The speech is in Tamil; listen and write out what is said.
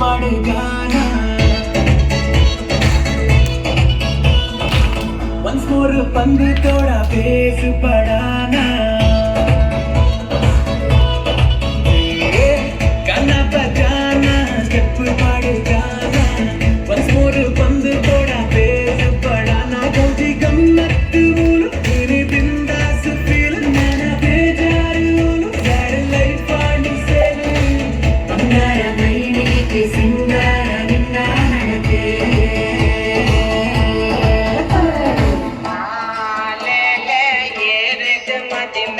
பாடுகானா ஒன்ஸ் மோர் பந்து தோட பேசுபடானா? te